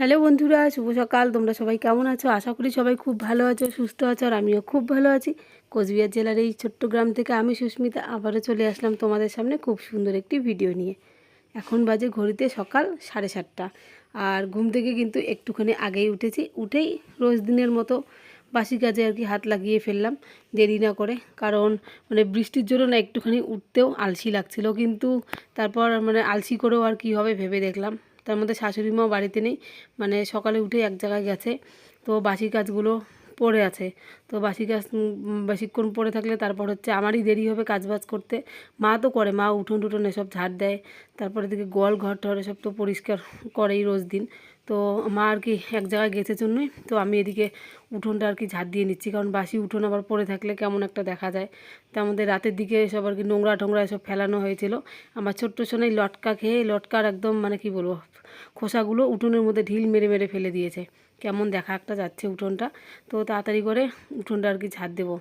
Hello বন্ধুরা, শুভ সকাল। তোমরা সবাই কেমন আছো? আশা করি সবাই খুব ভালো আছো, সুস্থ আছো, আর আমিও খুব ভালো আছি। কোচবিহার জেলার এই ছোট্ট গ্রাম থেকে আমি সুস্মিতা আবারও চলে আসলাম তোমাদের সামনে খুব সুন্দর একটি ভিডিও নিয়ে। এখন বাজে ঘড়িতে সকাল সাড়ে সাতটা। আর ঘুম থেকে কিন্তু একটুখানি আগেই উঠেছি। উঠেই রোজ দিনের মতো বাসি কাজে আর কি হাত লাগিয়ে ফেললাম। দেরি না করে, কারণ মানে বৃষ্টির জন্য না একটুখানি উঠতেও আলসি লাগছিল। কিন্তু তারপর মানে আলসি করেও আর কী হবে ভেবে দেখলাম। তার মধ্যে শাশুড়ি মাও বাড়িতে নেই। মানে সকালে উঠে এক জায়গায় গেছে। তো বাসি কাজগুলো পড়ে আছে। তো বাসি কাজ বেশিক্ষণ পড়ে থাকলে তারপর হচ্ছে আমারই দেরি হবে কাজ বাজ করতে। মা তো করে, মা উঠোন টুঠোন এসব ঝাড় দেয়। তারপরে দেখি গোয়াল ঘর টর এসব তো পরিষ্কার করেই রোজ দিন। তো মা আর কি এক জায়গায় গেছে জন্যই। তো আমি এদিকে উঠোনটা আর কি ঝাড় দিয়ে নিচ্ছি, কারণ বাসি উঠোন আবার পড়ে থাকলে কেমন একটা দেখা যায়। তার মধ্যে রাতের দিকে এসব আর কি নোংরা টোংরা এসব ফেলানো হয়েছিল। আমার ছোট্ট সোনাই লটকা খেয়ে লটকার একদম মানে কি বলব, খোসাগুলো উঠোনের মধ্যে ঢিল মেরে মেরে ফেলে দিয়েছে। কেমন দেখা একটা যাচ্ছে উঠোনটা। তো তাড়াতাড়ি করে উঠোনটা আর কি ঝাড় দেবো।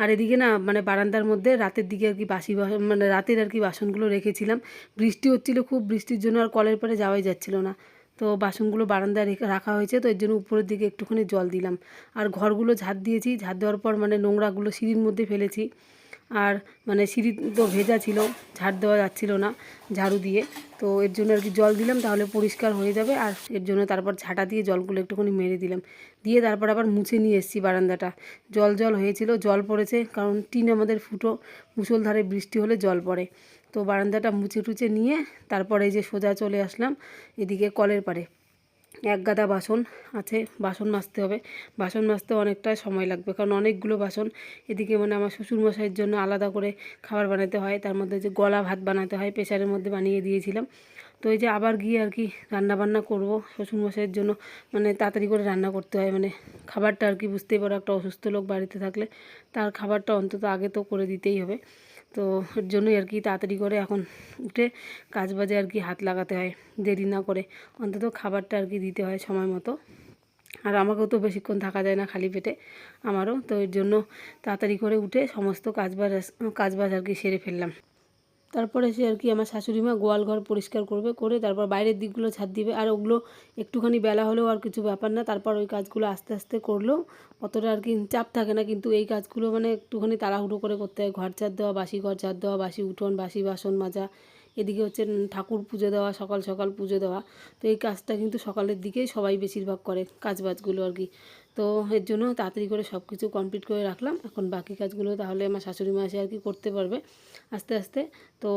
আর এদিকে না মানে বারান্দার মধ্যে রাতের দিকে আর কি বাসি মানে রাতের আর কি বাসনগুলো রেখেছিলাম। বৃষ্টি হচ্ছিল, খুব বৃষ্টির জন্য আর কলের পরে যাওয়াই যাচ্ছিল না। তো বাসনগুলো বারান্দায় রেখে রাখা হয়েছে, তো এর জন্য উপরের দিকে একটুখানি জল দিলাম। আর ঘরগুলো ঝাড় দিয়েছি, ঝাড় দেওয়ার পর মানে নোংরাগুলো সিঁড়ির মধ্যে ফেলেছি। আর মানে সিঁড়ি তো ভেজা ছিল, ঝাড় দেওয়া যাচ্ছিল না ঝাড়ু দিয়ে। তো এর জন্য আর কি জল দিলাম, তাহলে পরিষ্কার হয়ে যাবে। আর এর জন্য তারপর ঝাঁটা দিয়ে জলগুলো একটুখানি মেরে দিলাম। দিয়ে তারপর আবার মুছে নিয়ে এসেছি বারান্দাটা। জল জল হয়েছিল, জল পড়েছে, কারণ টিন আমাদের ফুটো, মুসলধারে বৃষ্টি হলে জল পড়ে। তো বারান্দাটা মুছে টুচে নিয়ে তারপরে যে সোজা চলে আসলাম এদিকে কলের পাড়ে। এক গাদা বাসন আছে, বাসন মাজতে হবে। বাসন মাজতে অনেকটা সময় লাগবে কারণ অনেকগুলো বাসন এদিকে মানে আমার শ্বশুরমশাইয়ের জন্য আলাদা করে খাবার বানাতে হয়। তার মধ্যে যে গলা ভাত বানাতে হয় প্রেশারের মধ্যে বানিয়ে দিয়েছিলাম। তো এই যে আবার গিয়ে আর কি রান্না বান্না করব শ্বশুরমশাইয়ের জন্য। মানে তাড়াতাড়ি করে রান্না করতে হয়। মানে খাবারটা আর কি বুঝতেই পারো, একটা অসুস্থ লোক বাড়িতে থাকলে তার খাবারটা অন্তত আগে তো করে দিতেই হবে। তো এর জন্যই আর কি তাড়াতাড়ি করে এখন উঠে কাজ বাজে আর কি হাত লাগাতে হয়, দেরি না করে। অন্তত খাবারটা আর কি দিতে হয় সময় মতো। আর আমাকেও তো বেশিক্ষণ থাকা যায় না খালি পেটে, আমারও। তো এর জন্য তাড়াতাড়ি করে উঠে সমস্ত কাজবাজ কাজবাজ আর কি সেরে ফেললাম। তারপরে সে আর কি আমার শাশুড়ি মা গোয়াল ঘর পরিষ্কার করবে, করে তারপর বাইরের দিকগুলো ছাদ দিবে। আর ওগুলো একটুখানি বেলা হলেও আর কিছু ব্যাপার না, তারপর ওই কাজগুলো আস্তে আস্তে করলেও অতটা আর কি চাপ থাকে না। কিন্তু এই কাজগুলো মানে একটুখানি তাড়াহুড়ো করে করতে হয়। ঘর ছাদ দেওয়া, বাসি ঘর ছাদ দেওয়া, বাসি উঠোন, বাসি বাসন মাজা, এদিকে হচ্ছে ঠাকুর পুজো দেওয়া, সকাল সকাল পুজো দেওয়া। তো এই কাজটা কিন্তু সকালের দিকেই সবাই বেশিরভাগ করে কাজ বাজগুলো আর কি। তো এর জন্য তাড়াতাড়ি করে সব কিছু কমপ্লিট করে রাখলাম। এখন বাকি কাজগুলো তাহলে আমার শাশুড়ি মা এসে আর কি করতে পারবে আস্তে আস্তে। তো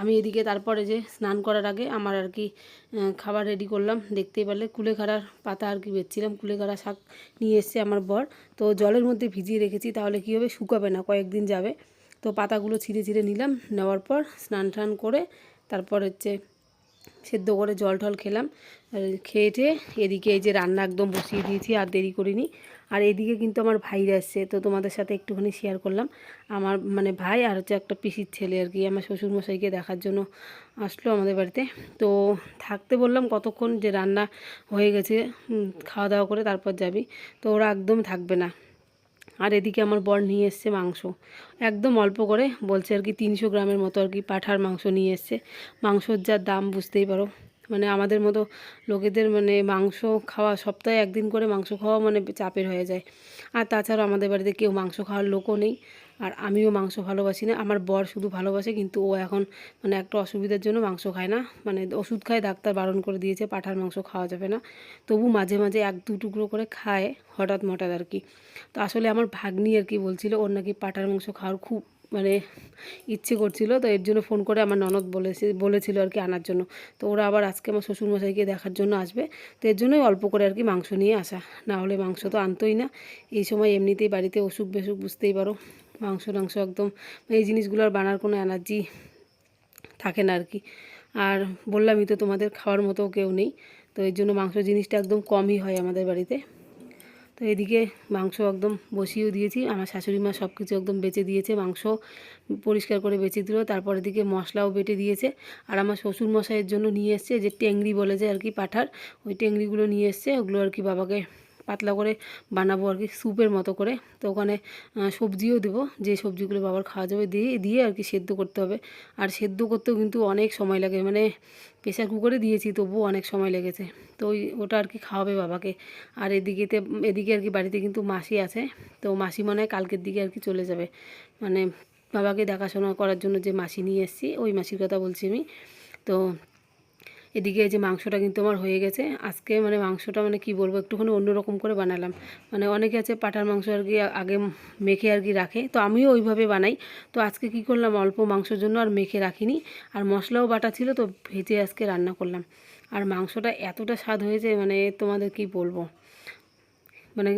আমি এদিকে তারপরে যে স্নান করার আগে আমার আর কি খাবার রেডি করলাম। দেখতেই পারলে কুলেখাড়ার পাতা আর কি বেচছিলাম। কুলেখাড়া শাক নিয়ে এসছে আমার বর। তো জলের মধ্যে ভিজিয়ে রেখেছি, তাহলে কী হবে? শুকাবে না, কয়েকদিন যাবে। তো পাতাগুলো ছিঁড়ে ছিঁড়ে নিলাম। নেওয়ার পর স্নান টান করে তারপর হচ্ছে সেদ্ধ করে জল টল খেলাম। খেয়ে এদিকে এই যে রান্না একদম বসিয়ে দিয়েছি, আর দেরি করিনি। আর এদিকে কিন্তু আমার ভাইরা এসছে তো তোমাদের সাথে একটুখানি শেয়ার করলাম। আমার মানে ভাই আর হচ্ছে একটা পিসির ছেলে আর কি, আমার শ্বশুরমশাইকে দেখার জন্য আসলো আমাদের বাড়িতে। তো থাকতে বললাম কতক্ষণ যে রান্না হয়ে গেছে খাওয়া দাওয়া করে তারপর যাবি। তো ওরা একদম থাকবে না। আর এদিকে আমার বর নিয়ে এসছে মাংস। একদম অল্প করে, বলছে আর কি তিনশো গ্রামের মতো আর কি পাঠার মাংস নিয়ে এসছে। মাংসর যা দাম বুঝতেই পারো। মানে আমাদের মতো লোকেদের মানে মাংস খাওয়া, সপ্তাহে একদিন করে মাংস খাওয়া মানে চাপের হয়ে যায়। আর তাছাড়াও আমাদের বাড়িতে কেউ মাংস খাওয়ার লোকও নেই। আর আমিও মাংস ভালোবাসি না। আমার বর শুধু ভালোবাসে, কিন্তু ও এখন মানে একটা অসুবিধার জন্য মাংস খায় না। মানে ওষুধ খায়, ডাক্তার বারণ করে দিয়েছে, পাঠার মাংস খাওয়া যাবে না। তবু মাঝে মাঝে এক দু টুকরো করে খায়, হঠাৎ মঠাৎ আর কি। তো আসলে আমার ভাগ্নি আর কি বলছিল, ওর নাকি পাঠার মাংস খাওয়ার খুব মানে ইচ্ছে করছিল, তো এর জন্য ফোন করে আমার ননদ বলেছে, বলেছিল আর কি আনার জন্য। তো ওরা আবার আজকে আমার শ্বশুরমশাইকে দেখার জন্য আসবে। তো এর জন্যই অল্প করে আর কি মাংস নিয়ে আসা। না হলে মাংস তো আনতোই না। এই সময় এমনিতেই বাড়িতে অসুখ বেসুখ, বুঝতেই পারো। মাংস টাংস একদম এই জিনিসগুলো আর বানার কোনো এনার্জি থাকে না আর কি। আর বললামই তো তোমাদের খাওয়ার মতো কেউ নেই। তো এর জন্য মাংস জিনিসটা একদম কমই হয় আমাদের বাড়িতে। তো এদিকে মাংস একদম বসিয়েও দিয়েছি। আমার শাশুড়ি মা সব কিছু একদম বেঁচে দিয়েছে, মাংস পরিষ্কার করে বেঁচে দিল। তারপর এদিকে মশলাও বেটে দিয়েছে। আর আমার শ্বশুর মশাইয়ের জন্য নিয়ে এসছে যে টেংরি বলে যে আর কি পাঠার, ওই টেংরিগুলো নিয়ে এসছে। ওগুলো আর কি বাবাকে পাতলা করে বানাবো আর কি, স্যুপের মতো করে। তো ওখানে সবজিও দেবো। যে সবজিগুলো বাবার খাওয়া যাবে দিয়ে দিয়ে আর কি সেদ্ধ করতে হবে। আর সেদ্ধ করতেও কিন্তু অনেক সময় লাগে। মানে প্রেশার কুকারে দিয়েছি, তবুও অনেক সময় লেগেছে। তো ওই, ওটা আর কি খাওয়াবে বাবাকে। আর এদিকেতে, এদিকে আর কি বাড়িতে কিন্তু মাসি আছে। তো মাসি মনে হয় কালকের দিকে আর কি চলে যাবে। মানে বাবাকে দেখাশোনা করার জন্য যে মাসি নিয়ে এসেছি, ওই মাসির কথা বলছি আমি। তো এদিকে এই যে মাংসটা কিন্তু আমার হয়ে গেছে। আজকে মানে মাংসটা মানে কি বলব, একটুখানি অন্যরকম করে বানালাম। মানে অনেকে আছে পাটার মাংস আর কি আগে মেখে আর কি রাখে, তো আমিও ওইভাবে বানাই। তো আজকে কি করলাম, অল্প মাংসের জন্য আর মেখে রাখিনি। আর মশলাও বাটা ছিল, তো ভেজে আজকে রান্না করলাম। আর মাংসটা এতটা স্বাদ হয়েছে মানে তোমাদের কি বলব? মানে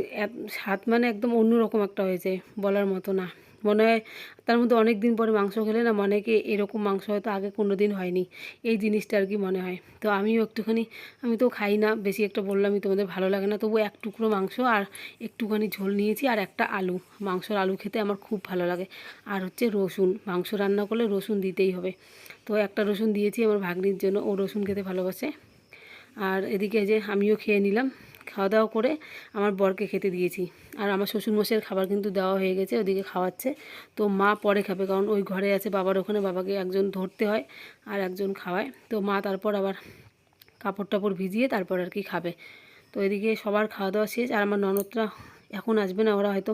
স্বাদ মানে একদম অন্যরকম একটা হয়েছে, বলার মতো না। মনে হয় তার মধ্যে অনেক দিন পরে মাংস খেলে না মনে হয় এরকম মাংস হয়তো আগে কোনো দিন হয়নি। এই জিনিসটা আর কি মনে হয়। তো আমিও একটুখানি, আমি তো খাই না, বেশি একটা বললামই তোমাদের ভালো লাগে না তবু এক টুকরো মাংস আর একটুখানি ঝোল নিয়েছি আর একটা আলু। মাংসর আলু খেতে আমার খুব ভালো লাগে। আর হচ্ছে রসুন, মাংস রান্না করলে রসুন দিতেই হবে। তো একটা রসুন দিয়েছি আমার ভাগ্নির জন্য, ও রসুন খেতে ভালোবাসে। আর এদিকে যে আমিও খেয়ে নিলাম। খাওয়া দাওয়া করে আমার বরকে খেতে দিয়েছি। আর আমার শ্বশুরমশাইয়ের খাবার কিন্তু দেওয়া হয়ে গেছে, ওদিকে খাওয়াচ্ছে। তো মা পরে খাবে, কারণ ওই ঘরে আছে বাবার ওখানে, বাবাকে একজন ধরতে হয় আর একজন খাওয়ায়। তো মা তারপর আবার কাপড় টাপড় ভিজিয়ে তারপর আর কি খাবে। তো এদিকে সবার খাওয়া দাওয়া শেষ, আর আমার ননদরা এখন আসবে না, ওরা হয়তো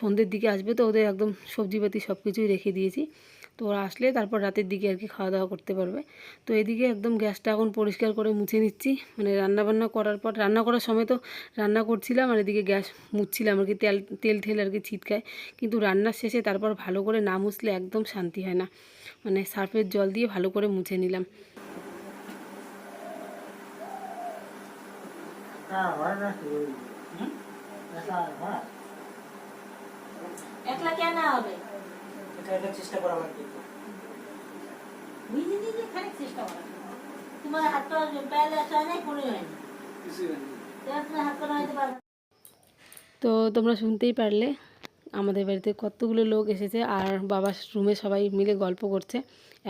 সন্ধ্যের দিকে আসবে, তো ওদের একদম সবজিপাতি সব কিছুই রেখে দিয়েছি। তো ওরা আসলে তারপর রাতের দিকে আর কি খাওয়া দাওয়া করতে পারবে। তো এদিকে একদম গ্যাসটা এখন পরিষ্কার করে মুছে নিচ্ছি। মানে রান্না বান্না করার পর রান্না করার সময় তো রান্না করছিলাম আর এদিকে গ্যাস মুছছিলাম আর কি তেল তেল ঠেল আর কি ছিটকায়। কিন্তু রান্নার শেষে তারপর ভালো করে না মুছলে একদম শান্তি হয় না। মানে সার্ফের জল দিয়ে ভালো করে মুছে নিলাম। একলা কেন হবে? এটা চেষ্টা করা আমার নিজে নিজে খানিক চেষ্টা করা। তোমার হাত পা আসা নাই কোনো হয়নি তোমার তোমার হয়তো পারবে তো তোমরা শুনতেই পারলে আমাদের বাড়িতে কতগুলো লোক এসেছে আর বাবার রুমে সবাই মিলে গল্প করছে।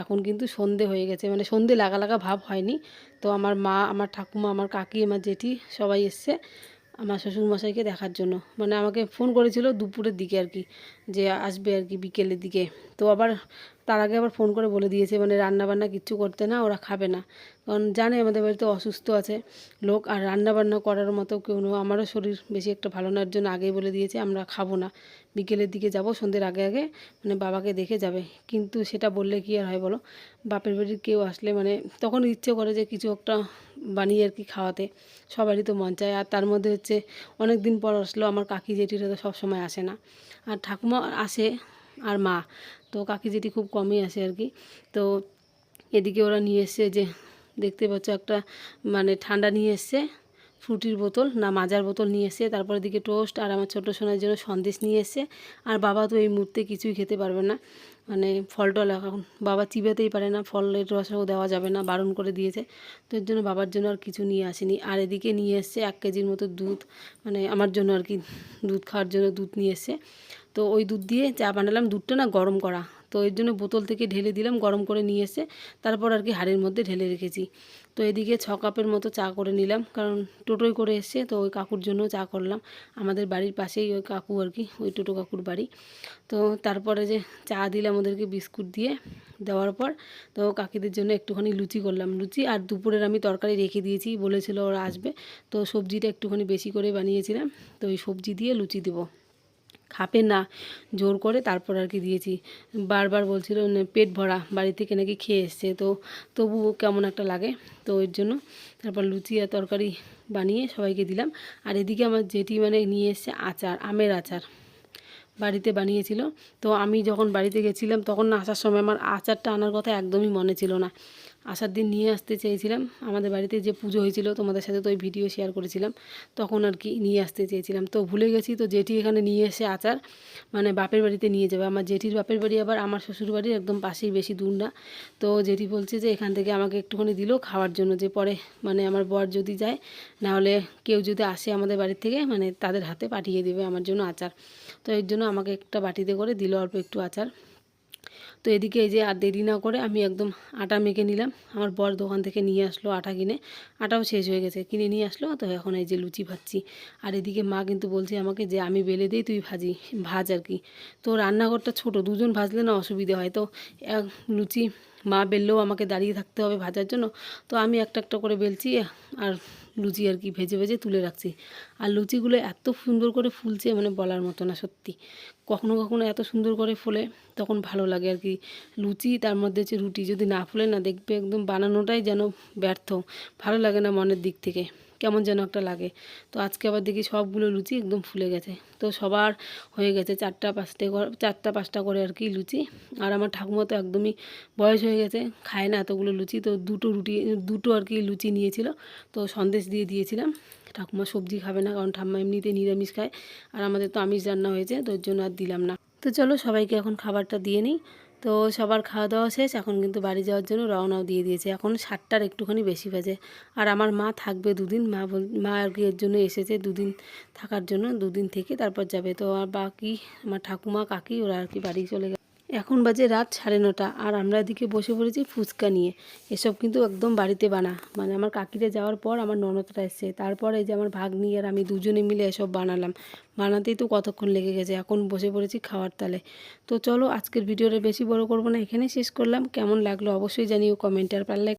এখন কিন্তু সন্ধে হয়ে গেছে মানে সন্ধে লাগা লাগা ভাব হয়নি। তো আমার মা আমার ঠাকুমা আমার কাকি আমার জেঠি সবাই এসছে। আমার শ্বশুরমশাইকে দেখার জন্য। মানে আমাকে ফোন করেছিল দুপুরের দিকে আর কি, যে আসবে আর কি বিকেলের দিকে। তো আবার তার আগে আবার ফোন করে বলে দিয়েছে মানে রান্না বান্না কিচ্ছু করতে না, ওরা খাবে না। কারণ জানে আমাদের বাড়িতে অসুস্থ আছে লোক, আর রান্না বান্না করার মতো কেউ নেই। আমারও শরীর বেশি একটা ভালো নার জন্য আগেই বলে দিয়েছে, আমরা খাব না। বিকেলের দিকে যাব, সন্ধ্যের আগে আগে মানে বাবাকে দেখে যাবে। কিন্তু সেটা বললে কি আর হয় বলো? বাপের বাড়ির কেউ আসলে মানে তখন ইচ্ছে করে যে কিছু একটা বানিয়ে আর কি খাওয়াতে। সবারই তো মন চায়। আর তার মধ্যে হচ্ছে অনেক দিন পর আসলো আমার কাকি জেঠিরা তো সবসময় আসে না। আর ঠাকুমা আসে আর মা। তো কাকি জেঠি খুব কমই আসে আর কি। তো এদিকে ওরা নিয়ে এসছে যে, দেখতে পাচ্ছ একটা মানে ঠান্ডা নিয়ে এসছে, ফ্রুটির বোতল না মাজার বোতল নিয়ে এসছে। তারপর এদিকে টোস্ট আর আমার ছোটো সোনার জন্য সন্দেশ নিয়ে এসছে। আর বাবা তো এই মুহূর্তে কিছুই খেতে পারবে না। মানে ফল টল এখন বাবা চিবাতেই পারে না, ফলের রসও দেওয়া যাবে না, বারণ করে দিয়েছে। তো এর জন্য বাবার জন্য আর কিছু নিয়ে আসেনি। আর এদিকে নিয়ে এসছে এক কেজির মতো দুধ মানে আমার জন্য আর কি দুধ খাওয়ার জন্য দুধ নিয়ে এসছে। তো ওই দুধ দিয়ে চা বানালাম। দুধটা না গরম করা। তো এর জন্য বোতল থেকে ঢেলে দিলাম, গরম করে নিয়ে এসে তারপর আর কি হাড়ির মধ্যে ঢেলে রেখেছি। তো এদিকে ছ কাপের মতো চা করে নিলাম, কারণ টোটোয় করে এসছে তো ওই কাকুর জন্য চা করলাম। আমাদের বাড়ির পাশেই ওই কাকু আর কি, ওই টোটো কাকুর বাড়ি। তো তারপরে যে চা দিলাম ওদেরকে বিস্কুট দিয়ে দেওয়ার পর, তো কাকিদের জন্য একটুখানি লুচি করলাম। লুচি আর দুপুরের আমি তরকারি রেখে দিয়েছি, বলেছিল ওরা আসবে। তো সবজিটা একটুখানি বেশি করে বানিয়েছিলাম, তো ওই সবজি দিয়ে লুচি দেবো। খাবে না। জোর করে তারপর আর কি দিয়েছি। বারবার বলছিল পেট ভরা, বাড়ি থেকে নাকি খেয়ে এসছে। তো তবু কেমন একটা লাগে। তো ওর জন্য তারপর লুচি আর তরকারি বানিয়ে সবাইকে দিলাম। আর এদিকে আমার জেঠি মানে নিয়ে এসছে আচার, আমের আচার বাড়িতে বানিয়েছিল। তো আমি যখন বাড়িতে গেছিলাম, তখন না আসার সময় আমার আচারটা আনার কথা একদমই মনে ছিল না। আসার দিন নিয়ে আসতে চেয়েছিলাম। আমাদের বাড়িতে যে পুজো হয়েছিল, তোমাদের সাথে তো ওই ভিডিও শেয়ার করেছিলাম। তখন আর কি নিয়ে আসতে চেয়েছিলাম। তো ভুলে গেছি তো জেঠি এখানে নিয়ে এসে আচার মানে বাপের বাড়িতে নিয়ে যাবে। আমার জেঠির বাপের বাড়ি আবার আমার শ্বশুর বাড়ির একদম পাশেই, বেশি দূর না। তো জেঠি বলছে যে এখান থেকে আমাকে একটুখানি দিলো খাওয়ার জন্য, যে পরে মানে আমার বর যদি যায়, নাহলে কেউ যদি আসে আমাদের বাড়ির থেকে মানে তাদের হাতে পাঠিয়ে দেবে আমার জন্য আচার। তো এর জন্য আমাকে একটা বাটিতে করে দিল অল্প একটু আচার। তো এদিকে এই যে আর দেরি না করে আমি একদম আটা মেখে নিলাম। আমার বর দোকান থেকে নিয়ে আসলো আটা কিনে। আটাও শেষ হয়ে গেছে। কিনে নিয়ে আসলো, তো এখন এই যে লুচি ভাজছি। আর এদিকে মা কিন্তু বলছে আমাকে যে, আমি বেলে দিই, তুই ভাজি, ভাজ আর কি। তো রান্নাঘরটা ছোট, দুজন ভাজলে না অসুবিধে হয়। তো এক লুচি মা বেললেও আমাকে দাঁড়িয়ে থাকতে হবে ভাজার জন্য। তো আমি একটা একটা করে বেলছি আর লুচি আর কি ভেজে ভেজে তুলে রাখছি। আর লুচিগুলো এত সুন্দর করে ফুলছে মানে বলার মতো না সত্যি। কখনো কখনো এত সুন্দর করে ফোলে, তখন ভালো লাগে আর কি। লুচি তার মধ্যে হচ্ছে রুটি, যদি না ফুলে না দেখবে একদম বানানোটাই যেন ব্যর্থ। ভালো লাগে না মনের দিক থেকে। কেমন যেন একটা লাগে। তো আজকে আবার দেখি সবগুলো লুচি একদম ফুলে গেছে। তো সবার হয়ে গেছে চারটা পাঁচটা চারটা পাঁচটা করে আর কি লুচি। আর আমার ঠাকুমা তো একদমই বয়স হয়ে গেছে, খায় না এতগুলো লুচি। তো দুটো রুটি, দুটো আর কি লুচি নিয়েছিল। তো সন্দেশ দিয়ে দিয়েছিলাম। ঠাকুমা সবজি খাবে না, কারণ ঠাম্মা এমনিতে নিরামিষ খায়। আর আমাদের তো আমিষ রান্না হয়েছে, তো ওর জন্য আর দিলাম না। তো চলো সবাইকে এখন খাবারটা দিয়ে নিই। তো সবার খাওয়া দাওয়া শেষ, এখন কিন্তু বাড়ি যাওয়ার জন্য রওনাও দিয়ে দিয়েছে। এখন সাতটার একটুখানি বেশি বাজে। আর আমার মা থাকবে দুদিন, মা বল, মা আর কি এর জন্য এসেছে দুদিন থাকার জন্য, দুদিন থেকে তারপর যাবে। তো আর বাকি, আমার ঠাকুমা, কাকি, ওরা আর কি বাড়ি চলে গেছে। এখন বাজে রাত সাড়ে নটা, আর আমরা এদিকে বসে পড়েছি ফুচকা নিয়ে। এসব কিন্তু একদম বাড়িতে বানা। মানে আমার কাকিরে যাওয়ার পর আমার ননদটা এসছে। তারপর এই যে আমার ভাগ্নি আর আমি দুজনে মিলে এসব বানালাম। বানাতেই তো কতক্ষণ লেগে গেছে। এখন বসে পড়েছি খাওয়ার তালে। তো চলো, আজকের ভিডিওটা বেশি বড় করব না। এখানে শেষ করলাম। কেমন লাগল অবশ্যই জানিও কমেন্টে। আর পারলে